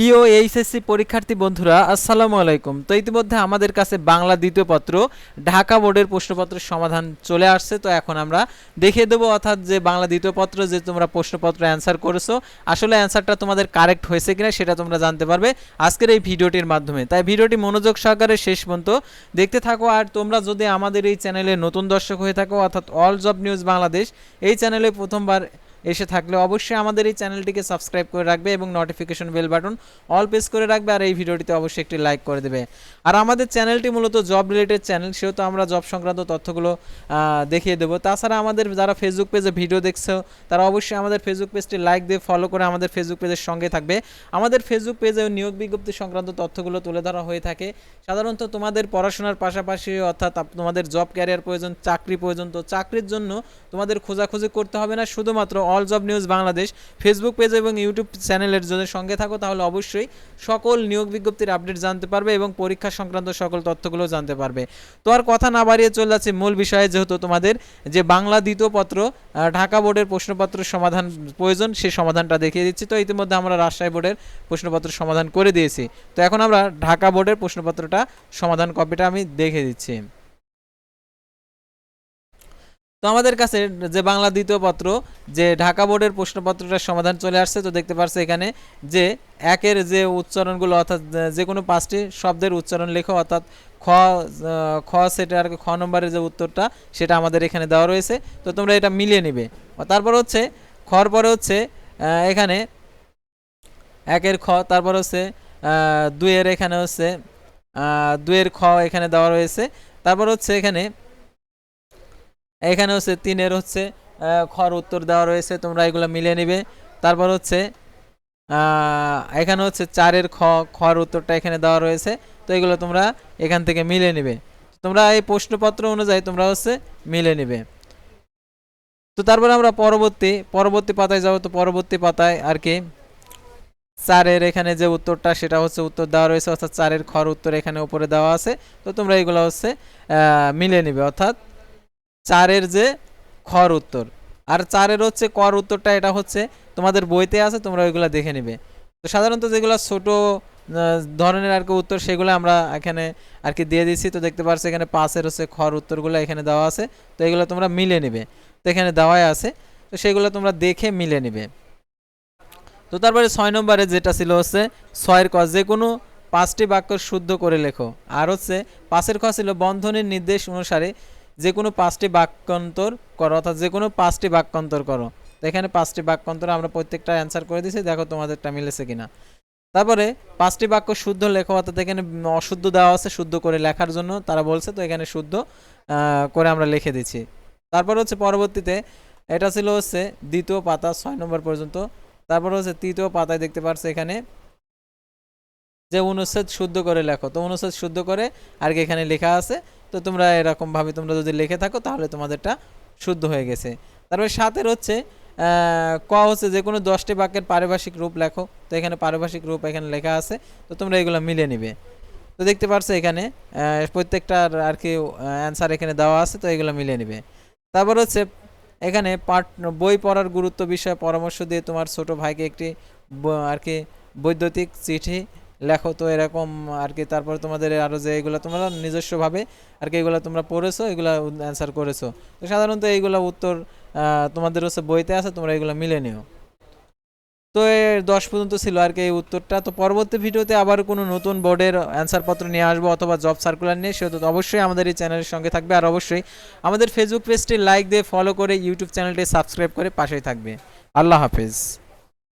প্রিয় এইচএসসি পরীক্ষার্থী বন্ধুরা, আসসালামু আলাইকুম। তো ইতিমধ্যে আমাদের কাছে বাংলা দ্বিতীয় পত্র, ঢাকা বোর্ডের প্রশ্নপত্রের সমাধান চলে আসছে। তো এখন আমরা দেখিয়ে দেবো, অর্থাৎ যে বাংলা দ্বিতীয় পত্র, যে তোমরা প্রশ্নপত্র অ্যান্সার করেছ, আসলে অ্যান্সারটা তোমাদের কারেক্ট হয়েছে কিনা সেটা তোমরা জানতে পারবে আজকের এই ভিডিওটির মাধ্যমে। তাই ভিডিওটি মনোযোগ সহকারে শেষ পর্যন্ত দেখতে থাকো, আর তোমরা যদি আমাদের এই চ্যানেলে নতুন দর্শক হয়ে থাকো, অর্থাৎ অল জব নিউজ বাংলাদেশ এই চ্যানেলে প্রথমবার এসে থাকলে অবশ্যই আমাদের এই চ্যানেলটিকে সাবস্ক্রাইব করে রাখবে এবং notification bell button all press করে রাখবে আর এই ভিডিওটিতে অবশ্যই একটি লাইক করে দেবে। আর আমাদের চ্যানেলটি মূলত জব রিলেটেড চ্যানেল সেহেতু আমরা জব সংক্রান্ত তথ্যগুলো দেখিয়ে দেবো। তাছাড়া আমাদের যারা ফেসবুক পেজে ভিডিও দেখছ, তারা অবশ্যই আমাদের ফেসবুক পেজটি লাইক দিয়ে ফলো করে আমাদের ফেসবুক পেজের সঙ্গে থাকবে। আমাদের ফেসবুক পেজে নিয়োগ বিজ্ঞপ্তি সংক্রান্ত তথ্যগুলো তুলে ধরা হয়ে থাকে। সাধারণত তোমাদের পড়াশোনার পাশাপাশি অর্থাৎ তোমাদের জব ক্যারিয়ার প্রয়োজন, চাকরি প্রয়োজন, তো চাকরির জন্য তোমাদের খোঁজাখুঁজি করতে হবে না, শুধুমাত্র all job news Bangladesh Facebook page এবং ইউটিউব চ্যানেলের যদি সঙ্গে থাকো, তাহলে অবশ্যই সকল নিয়োগ বিজ্ঞপ্তির আপডেট জানতে পারবে এবং পরীক্ষা সংক্রান্ত সকল তথ্যগুলো জানতে পারবে। তো আর কথা না বাড়িয়ে চলে যাচ্ছে মূল বিষয়ে, যেহেতু তোমাদের যে বাংলা দ্বিতীয় পত্র ঢাকা বোর্ডের প্রশ্নপত্র সমাধান প্রয়োজন, সেই সমাধানটা দেখিয়ে দিচ্ছি। তো ইতিমধ্যে আমরা রাজশাহী বোর্ডের প্রশ্নপত্র সমাধান করে দিয়েছি। তো এখন আমরা ঢাকা বোর্ডের প্রশ্নপত্রটা সমাধান কপিটা আমি দেখে দিচ্ছি। আমাদের কাছে যে বাংলা দ্বিতীয় পত্র, যে ঢাকা বোর্ডের প্রশ্নপত্রটার সমাধান চলে আসছে, তো দেখতে পারছ এখানে যে একের যে উচ্চারণগুলো, অর্থাৎ যে কোনো পাঁচটি শব্দের উচ্চারণ লেখো, অর্থাৎ খ খ সেটা আর কি খ নম্বরের যে উত্তরটা, সেটা আমাদের এখানে দেওয়া রয়েছে। তো তোমরা এটা মিলিয়ে নিবে। তারপর হচ্ছে, খর পরে হচ্ছে এখানে একের খ, তারপর হচ্ছে দুইয়ের এখানে হচ্ছে দুইয়ের খ এখানে দেওয়া রয়েছে। তারপর হচ্ছে এখানে এখানে হচ্ছে তিনের হচ্ছে খর উত্তর দেওয়া রয়েছে, তোমরা এগুলো মিলে নিবে। তারপর হচ্ছে এখানে হচ্ছে চারের খ, খর উত্তরটা এখানে দেওয়া রয়েছে, তো এগুলো তোমরা এখান থেকে মিলে নিবে। তোমরা এই প্রশ্নপত্র অনুযায়ী তোমরা হচ্ছে মিলে নিবে। তো তারপরে আমরা পরবর্তী পরবর্তী পাতায় যাব, তো পরবর্তী পাতায় আর কি, চারের এখানে যে উত্তরটা, সেটা হচ্ছে উত্তর দেওয়া রয়েছে, অর্থাৎ চারের খর উত্তর এখানে উপরে দেওয়া আছে, তো তোমরা এগুলো হচ্ছে মিলে নিবে, অর্থাৎ চারের যে খর উত্তর। আর চারের হচ্ছে কর উত্তরটা, এটা হচ্ছে তোমাদের বইতে আছে, তোমরা ওইগুলো দেখে নিবে। তো সাধারণত যেগুলো ছোট ধরনের আর কি উত্তর, সেগুলো আমরা এখানে আর কি দিয়ে দিচ্ছি তো দেখতে পাচ্ছ এখানে পাঁচের হচ্ছে খর উত্তরগুলো এখানে দেওয়া আছে। তো এগুলো তোমরা মিলে নিবে। তো এখানে দেওয়াই আছে। তো সেগুলো তোমরা দেখে মিলে নিবে। তো তারপরে ছয় নম্বরে যেটা ছিল হচ্ছে ছয়ের ক যে কোনো পাঁচটি বাক্য শুদ্ধ করে লেখো। আর হচ্ছে পাঁচের খ ছিল বন্ধনের নির্দেশ অনুসারে যে কোনো পাঁচটি বাক্যান্তর করো, অর্থাৎ যে কোনো পাঁচটি বাক্যান্তর করো। এখানে পাঁচটি বাক্যান্তর আমরা প্রত্যেকটা অ্যান্সার করে দিয়েছি, দেখো তোমাদেরটা মিলেছে কিনা। তারপরে পাঁচটি বাক্য শুদ্ধ লেখো, অর্থাৎ এখানে অশুদ্ধ দেওয়া আছে, শুদ্ধ করে লেখার জন্য তারা বলছে, তো এখানে শুদ্ধ করে আমরা লিখে দিচ্ছি। তারপর হচ্ছে পরবর্তীতে, এটা ছিল হচ্ছে দ্বিতীয় পাতা, ছয় নম্বর পর্যন্ত। তারপর হচ্ছে তৃতীয় পাতায় দেখতে পাচ্ছ এখানে যে অনুচ্ছেদ শুদ্ধ করে লেখো। তো অনুচ্ছেদ শুদ্ধ করে আর কি এখানে লেখা আছে তো তোমরা এরকম ভাবে তোমরা যদি লিখে থাকো, তাহলে তোমাদেরটা শুদ্ধ হয়ে গেছে। তারপরে সাতের হচ্ছে ক হচ্ছে যে কোনো দশটি বাক্যের পারিভাষিক রূপ লেখো। তো এখানে পারিভাষিক রূপ এখানে লেখা আছে, তো তোমরা এগুলো মিলে নিবে। তো দেখতে পারছ এখানে প্রত্যেকটার আর কি অ্যান্সার এখানে দেওয়া আছে, তো এগুলো মিলে নিবে। তারপর হচ্ছে, এখানে পাঠ, বই পড়ার গুরুত্ব বিষয়ে পরামর্শ দিয়ে তোমার ছোট ভাইকে একটি আর কি বৈদ্যুতিক চিঠি লেখো তো এরকম আর কি, তারপর তোমাদের আরও যে এগুলো তোমরা নিজস্বভাবে আর কি এগুলো তোমরা পড়েছো, এগুলো অ্যান্সার করেছ। তো সাধারণত এইগুলো উত্তর তোমাদের হচ্ছে বইতে আছে, তোমরা এগুলো মিলে নিও। তো দশ পর্যন্ত ছিল আর কি এই উত্তরটা। তো পরবর্তী ভিডিওতে আবার কোনো নতুন বোর্ডের অ্যান্সার পত্র নিয়ে আসব অথবা জব সার্কুলার নিয়ে, সেহেতু অবশ্যই আমাদের এই চ্যানেলের সঙ্গে থাকবে। আর অবশ্যই আমাদের ফেসবুক পেজটি লাইক দিয়ে ফলো করে ইউটিউব চ্যানেলটি সাবস্ক্রাইব করে পাশেই থাকবে। আল্লাহ হাফেজ।